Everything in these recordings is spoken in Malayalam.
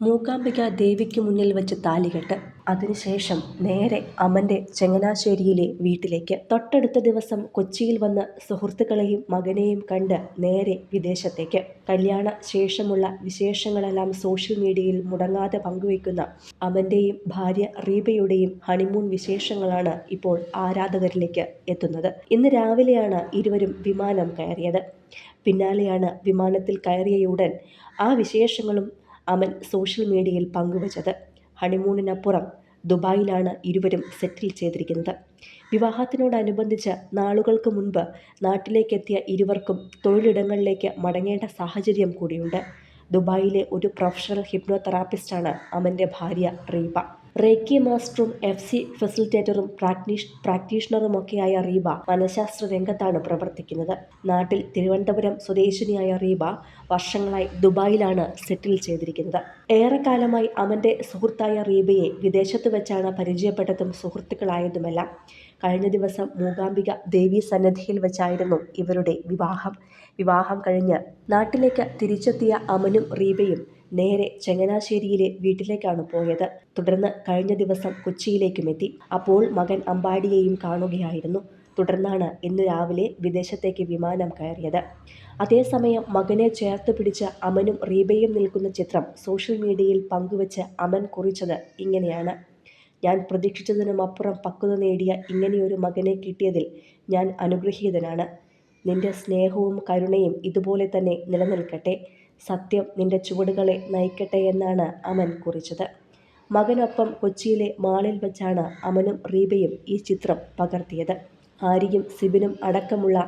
മൂകാംബിക ദേവിക്ക് മുന്നിൽ വെച്ച് താലികെട്ട് അതിനുശേഷം നേരെ അമന്റെ ചങ്ങനാശ്ശേരിയിലെ വീട്ടിലേക്ക്. തൊട്ടടുത്ത ദിവസം കൊച്ചിയിൽ വന്ന് സുഹൃത്തുക്കളെയും മകനെയും കണ്ട് നേരെ വിദേശത്തേക്ക്. കല്യാണ ശേഷമുള്ള വിശേഷങ്ങളെല്ലാം സോഷ്യൽ മീഡിയയിൽ മുടങ്ങാതെ പങ്കുവയ്ക്കുന്ന അമന്റെയും ഭാര്യ റീബയുടെയും ഹണിമൂൺ വിശേഷങ്ങളാണ് ഇപ്പോൾ ആരാധകരിലേക്ക് എത്തുന്നത്. ഇന്ന് രാവിലെയാണ് ഇരുവരും വിമാനം കയറിയത്. പിന്നാലെയാണ് വിമാനത്തിൽ കയറിയയുടൻ ആ വിശേഷങ്ങളും അമൻ സോഷ്യൽ മീഡിയയിൽ പങ്കുവച്ചത്. ഹണിമൂണിനപ്പുറം ദുബായിലാണ് ഇരുവരും സെറ്റിൽ ചെയ്തിരിക്കുന്നത്. വിവാഹത്തിനോടനുബന്ധിച്ച് നാളുകൾക്ക് മുൻപ് നാട്ടിലേക്കെത്തിയ ഇരുവർക്കും തൊഴിലിടങ്ങളിലേക്ക് മടങ്ങേണ്ട സാഹചര്യം കൂടിയുണ്ട്. ദുബായിലെ ഒരു പ്രൊഫഷണൽ ഹിപ്നോതെറാപ്പിസ്റ്റാണ് അമന്റെ ഭാര്യ റീബ. റേക്കി മാസ്റ്ററും എഫ് സി ഫെസിലിറ്റേറ്ററും പ്രാക്ടീഷ് പ്രാക്ടീഷണറുമൊക്കെയായ റീബ മനഃശാസ്ത്ര രംഗത്താണ് പ്രവർത്തിക്കുന്നത്. നാട്ടിൽ തിരുവനന്തപുരം സ്വദേശിനിയായ റീബ വർഷങ്ങളായി ദുബായിലാണ് സെറ്റിൽ ചെയ്തിരിക്കുന്നത്. ഏറെക്കാലമായി അവന്റെ സുഹൃത്തായ റീബയെ വിദേശത്ത് വെച്ചാണ് പരിചയപ്പെട്ടതും സുഹൃത്തുക്കളായതുമെല്ലാം. കഴിഞ്ഞ ദിവസം മൂകാംബിക ദേവി സന്നിധിയിൽ വെച്ചായിരുന്നു ഇവരുടെ വിവാഹം. വിവാഹം കഴിഞ്ഞ് നാട്ടിലേക്ക് തിരിച്ചെത്തിയ അമനും റീബയും നേരെ ചങ്ങനാശ്ശേരിയിലെ വീട്ടിലേക്കാണ് പോയത്. തുടർന്ന് കഴിഞ്ഞ ദിവസം കൊച്ചിയിലേക്കും എത്തി അപ്പോൾ മകൻ അമ്പാടിയെയും കാണുകയായിരുന്നു. തുടർന്നാണ് ഇന്ന് രാവിലെ വിദേശത്തേക്ക് വിമാനം കയറിയത്. അതേസമയം മകനെ ചേർത്ത് പിടിച്ച അമനും റീബയും നിൽക്കുന്ന ചിത്രം സോഷ്യൽ മീഡിയയിൽ പങ്കുവച്ച് അമൻ കുറിച്ചത് ഇങ്ങനെയാണ്. ഞാൻ പ്രതീക്ഷിച്ചതിനും അപ്പുറം പക്വത നേടിയ ഇങ്ങനെയൊരു മകനെ കിട്ടിയതിൽ ഞാൻ അനുഗ്രഹീതനാണ്. നിന്റെ സ്നേഹവും കരുണയും ഇതുപോലെ തന്നെ നിലനിൽക്കട്ടെ. സത്യം നിന്റെ ചുവടുകളെ നയിക്കട്ടെ എന്നാണ് അമൻ കുറിച്ചത്. മകനൊപ്പം കൊച്ചിയിലെ മാളിൽ വെച്ചാണ് അമനും റീബയും ഈ ചിത്രം പകർത്തിയത്. ആര്യയും സിബിനും അടക്കമുള്ള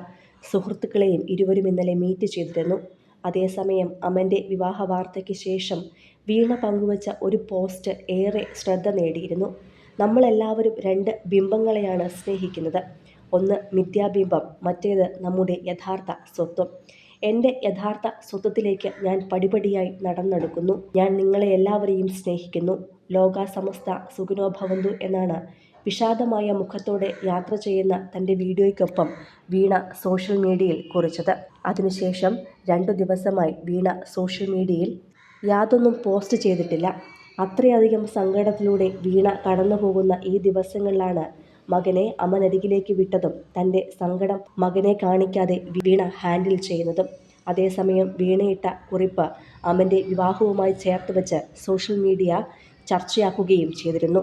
സുഹൃത്തുക്കളെയും ഇരുവരും ഇന്നലെ മീറ്റ് ചെയ്തിരുന്നു. അതേസമയം അമന്റെ വിവാഹ വാർത്തയ്ക്ക് ശേഷം വീണ പങ്കുവച്ച ഒരു പോസ്റ്റ് ഏറെ ശ്രദ്ധ നേടിയിരുന്നു. നമ്മളെല്ലാവരും രണ്ട് ബിംബങ്ങളെയാണ് സ്നേഹിക്കുന്നത്. ഒന്ന് മിഥ്യാബിംബം മറ്റേത് നമ്മുടെ യഥാർത്ഥ സ്വത്വം. എന്റെ യഥാർത്ഥ സ്വത്വത്തിലേക്ക് ഞാൻ പടിപടിയായി നടന്നെടുക്കുന്നു. ഞാൻ നിങ്ങളെ എല്ലാവരെയും സ്നേഹിക്കുന്നു. ലോക സമസ്ത സുഖനോഭവന്തു എന്നാണ് വിഷാദമായ മുഖത്തോടെ യാത്ര ചെയ്യുന്ന തന്റെ വീഡിയോയ്ക്കൊപ്പം വീണ സോഷ്യൽ മീഡിയയിൽ കുറിച്ചത്. അതിനുശേഷം രണ്ടു ദിവസമായി വീണ സോഷ്യൽ മീഡിയയിൽ യാതൊന്നും പോസ്റ്റ് ചെയ്തിട്ടില്ല. അത്രയധികം സങ്കടത്തിലൂടെ വീണ കടന്നു പോകുന്ന ഈ ദിവസങ്ങളിലാണ് മകനെ അമ്മനരികിലേക്ക് വിട്ടതും തന്റെ സങ്കടം മകനെ കാണിക്കാതെ വീണ ഹാൻഡിൽ ചെയ്യുന്നതും. അതേസമയം വീണയിട്ട കുറിപ്പ് അമ്മന്റെ വിവാഹവുമായി ചേർത്ത് വെച്ച് സോഷ്യൽ മീഡിയ ചർച്ചയാക്കുകയും ചെയ്തിരുന്നു.